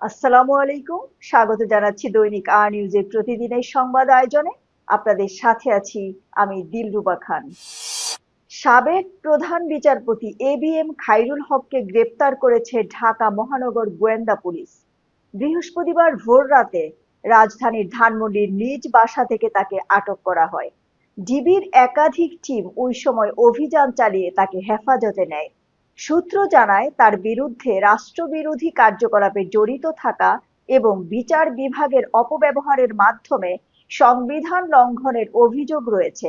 আসসালামু আলাইকুম। স্বাগত জানাচ্ছি দৈনিক আর নিউজের প্রতিদিনের সংবাদ আয়োজনে। আপনাদের সাথে আছি আমি দিলরুবা খান। সাবেক প্রধান বিচারপতি এ বি এম খাইরুল হককে গ্রেপ্তার করেছে ঢাকা মহানগর গোয়েন্দা পুলিশ। বৃহস্পতিবার ভোর রাতে রাজধানীর ধানমন্ডির নিজ বাসা থেকে তাকে আটক করা হয়। ডিবির একাধিক টিম ওই সময় অভিযান চালিয়ে তাকে হেফাজতে নেয়। সূত্র জানায়, তার বিরুদ্ধে রাষ্ট্রবিরোধী কার্যকলাপে জড়িত থাকা এবং বিচার বিভাগের অপব্যবহারের মাধ্যমে সংবিধান লঙ্ঘনের অভিযোগ রয়েছে।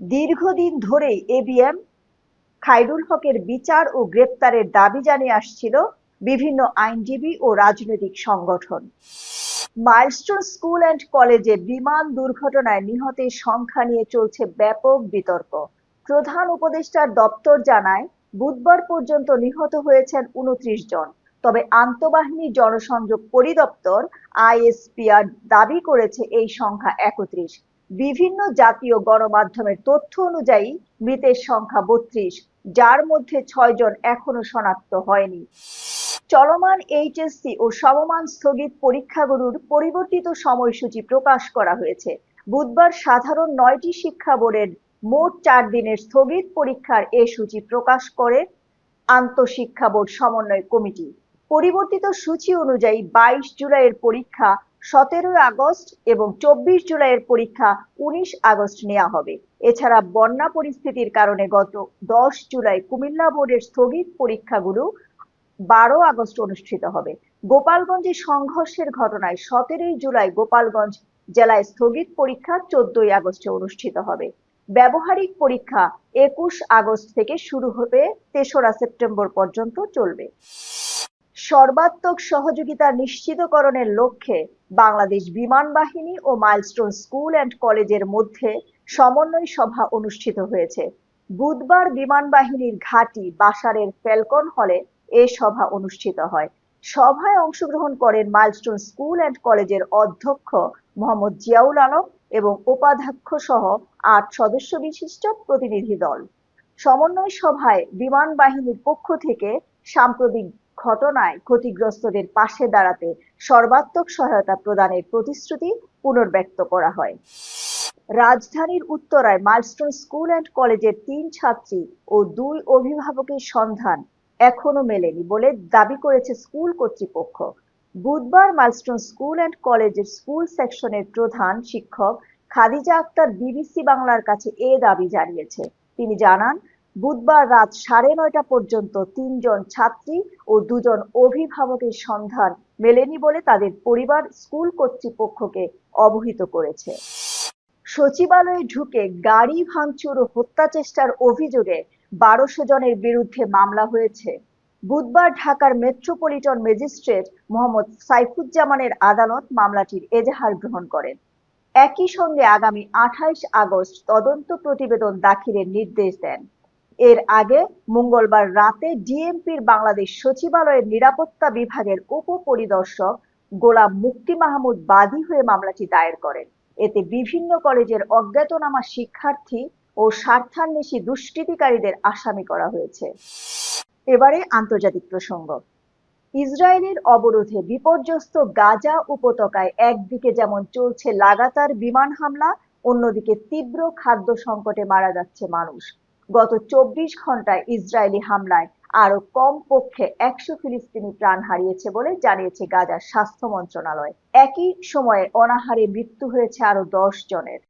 দীর্ঘদিন ধরেই এবিএম খায়রুল হকের বিচার ও গ্রেপ্তারের দাবি জানিয়ে আসছিল বিভিন্ন আইনজীবী ও রাজনৈতিক সংগঠন। মাইলস্টোন স্কুল অ্যান্ড কলেজে বিমান দুর্ঘটনায় নিহতের সংখ্যা নিয়ে চলছে ব্যাপক বিতর্ক। প্রধান উপদেষ্টার দপ্তর জানায় বুধবার পর্যন্ত নিহত হয়েছেন উনত্রিশ জন। তবে আন্তঃবাহিনী জনসংযোগ পরিদপ্তর আইএসপিআর দাবি করেছে এই সংখ্যা একত্রিশ। বিভিন্ন জাতীয় গণমাধ্যমের তথ্য অনুযায়ী মৃতের সংখ্যা বত্রিশ, যার মধ্যে ছয় জন এখনও শনাক্ত হয়নি। চলমান এইচএসসি ও সমমান স্থগিত পরীক্ষাগুলোর পরিবর্তিত সময়সূচি প্রকাশ করা হয়েছে। বুধবার সাধারণ নয়টি শিক্ষা বোর্ডের মোট চার দিনের স্থগিত পরীক্ষার এ সূচি প্রকাশ করে আন্তঃশিক্ষা বোর্ড সমন্বয় কমিটি। পরিবর্তিত সূচি অনুযায়ী বাইশ জুলাইয়ের পরীক্ষা সতেরোই আগস্ট এবং চব্বিশ জুলাইয়ের পরীক্ষা উনিশ আগস্ট নেওয়া হবে। এছাড়া বন্যা পরিস্থিতির কারণে গত দশ জুলাই কুমিল্লা বোর্ডের স্থগিত পরীক্ষাগুলো বারো আগস্ট অনুষ্ঠিত হবে। গোপালগঞ্জে সংঘর্ষের ঘটনায় সতেরোই জুলাই গোপালগঞ্জ জেলায় স্থগিত পরীক্ষা চোদ্দই আগস্টে অনুষ্ঠিত হবে। ব্যবহারিক পরীক্ষা একুশ আগস্ট থেকে শুরু হবে, তেসরা সেপ্টেম্বর পর্যন্ত চলবে। সর্বাত্মক সহযোগিতা নিশ্চিতকরণের লক্ষ্যে বাংলাদেশ বিমান বাহিনী ও মাইলস্টোন স্কুল অ্যান্ড কলেজের মধ্যে সমন্বয় সভা অনুষ্ঠিত হয়েছে। বুধবার বিমান বাহিনীর ঘাঁটি বাসারের ফ্যালকন হলে এ সভা অনুষ্ঠিত হয়। সভায় অংশগ্রহণ করেন মাইলস্টোন স্কুল অ্যান্ড কলেজের অধ্যক্ষ মোহাম্মদ জিয়াউল আলম এবং উপাধ্যক্ষ সহ আট সদস্য বিশিষ্ট প্রতিনিধি দল। সমন্বয় সভায় বিমান বাহিনীর পক্ষ থেকে সাম্প্রতিক ঘটনায় ক্ষতিগ্রস্তদের পাশে দাঁড়াতে সর্বাত্মক সহায়তা প্রদানের প্রতিশ্রুতি পুনর্ব্যক্ত করা হয়। রাজধানীর উত্তরায় মাইলস্টোন স্কুল অ্যান্ড কলেজের তিন ছাত্রী ও দুই অভিভাবকের সন্ধান এখনও মেলেনি বলে দাবি করেছে স্কুল কর্তৃপক্ষ। বুধবার মাইলস্টোন স্কুল অ্যান্ড কলেজের স্কুল সেকশনের প্রধান শিক্ষক খাদিজা আক্তার বিবিসি বাংলার কাছে এ দাবি জানিয়েছে। তিনি জানান, বুধবার রাত সাড়ে নয়টা পর্যন্ত তিনজন ছাত্রী ও দুজন অভিভাবকের সন্ধান মেলেনি বলে তাদের পরিবার স্কুল কর্তৃপক্ষকে অবহিত করেছে। সচিবালয়ে ঢুকে গাড়ি ভাঙচুর ও হত্যা চেষ্টার অভিযোগে বারোশো জনের বিরুদ্ধে মামলা হয়েছে। বুধবার ঢাকার মেট্রোপলিটন ম্যাজিস্ট্রেট মোহাম্মদ সাইফুজ্জামানের আদালত মামলাটির এজাহার গ্রহণ করেন। একই সঙ্গে আগামী আঠাইশ আগস্ট তদন্ত প্রতিবেদন দাখিলের নির্দেশ দেন। এর আগে মঙ্গলবার রাতে ডিএমপির বাংলাদেশ সচিবালয়ের নিরাপত্তা বিভাগের উপপরিদর্শক গোলাম মুক্তি মাহমুদ বাদী হয়ে মামলাটি দায়ের করেন। এতে বিভিন্ন কলেজের অজ্ঞাতনামা শিক্ষার্থী ও স্বার্থান্বেষী দুষ্কৃতিকারীদের আসামি করা হয়েছে। এবারে আন্তর্জাতিক প্রসঙ্গ। ইসরায়েলের অবরোধে বিপর্যস্ত গাজা উপত্যকায় একদিকে যেমন চলছে লাগাতার বিমান হামলা, অন্যদিকে তীব্র খাদ্য সংকটে মারা যাচ্ছে মানুষ। গত চব্বিশ ঘন্টায় ইসরায়েলি হামলায় আরও কম পক্ষে একশো ফিলিস্তিনি প্রাণ হারিয়েছে বলে জানিয়েছে গাজার স্বাস্থ্য মন্ত্রণালয়। একই সময়ে অনাহারে মৃত্যু হয়েছে আরও দশ জনের।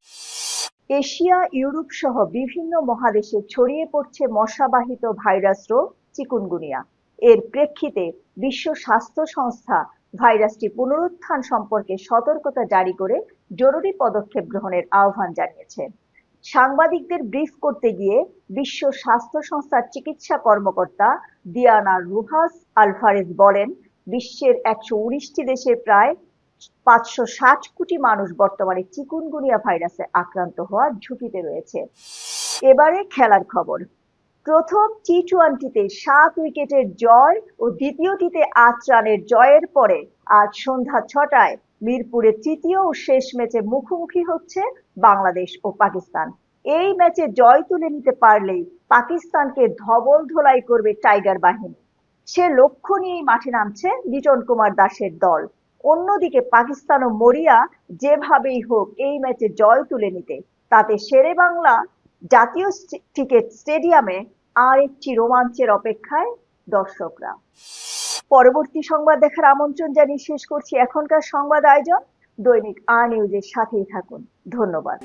এশিয়া ইউরোপ সহ বিভিন্ন মহাদেশে ছড়িয়ে পড়ছে মশাবাহিত ভাইরাস রোগ। চিকুনগুনিয়া। এর প্রেক্ষিতে বিশ্ব স্বাস্থ্য সংস্থা ভাইরাসটি পুনরুত্থান সম্পর্কে সতর্কতা জারি করে জরুরি পদক্ষেপ গ্রহণের আহ্বান জানিয়েছে। সাংবাদিকদের ব্রিফ করতে গিয়ে বিশ্ব স্বাস্থ্য সংস্থার চিকিৎসা কর্মকর্তা দিয়ানা রুহাস আলফারেজ বলেন, বিশ্বের একশো উনিশটি দেশের প্রায় পাঁচশো ষাট কোটি মানুষ বর্তমানে চিকুনগুনিয়া ভাইরাসে আক্রান্ত হওয়ার ঝুঁকিতে রয়েছে। এবারে খেলার খবর। প্রথম টি টোয়েন্টিতে সাত উইকেটের জয় ও দ্বিতীয়টিতে আট রানের জয়ের পরে আজ সন্ধ্যা ছটায় মিরপুরে তৃতীয় ও শেষ ম্যাচে মুখোমুখি হচ্ছে বাংলাদেশ ও পাকিস্তান। এই ম্যাচে জয় তুলে নিতে পারলেই পাকিস্তানকে ধবল ধোলাই করবে টাইগার বাহিনী। সে লক্ষ্য নিয়েই মাঠে নামছে লিটন কুমার দাসের দল। অন্যদিকে পাকিস্তান ও মরিয়া যেভাবেই হোক এই ম্যাচে জয় তুলে নিতে, তাতে শেরে বাংলা জাতীয় ক্রিকেট স্টেডিয়ামে আর একটি রোমাঞ্চের অপেক্ষায় দর্শকরা। পরবর্তী সংবাদ দেখার আমন্ত্রণ জানিয়ে শেষ করছি এখনকার সংবাদ আয়োজন। দৈনিক আর নিউজের সাথেই থাকুন। ধন্যবাদ।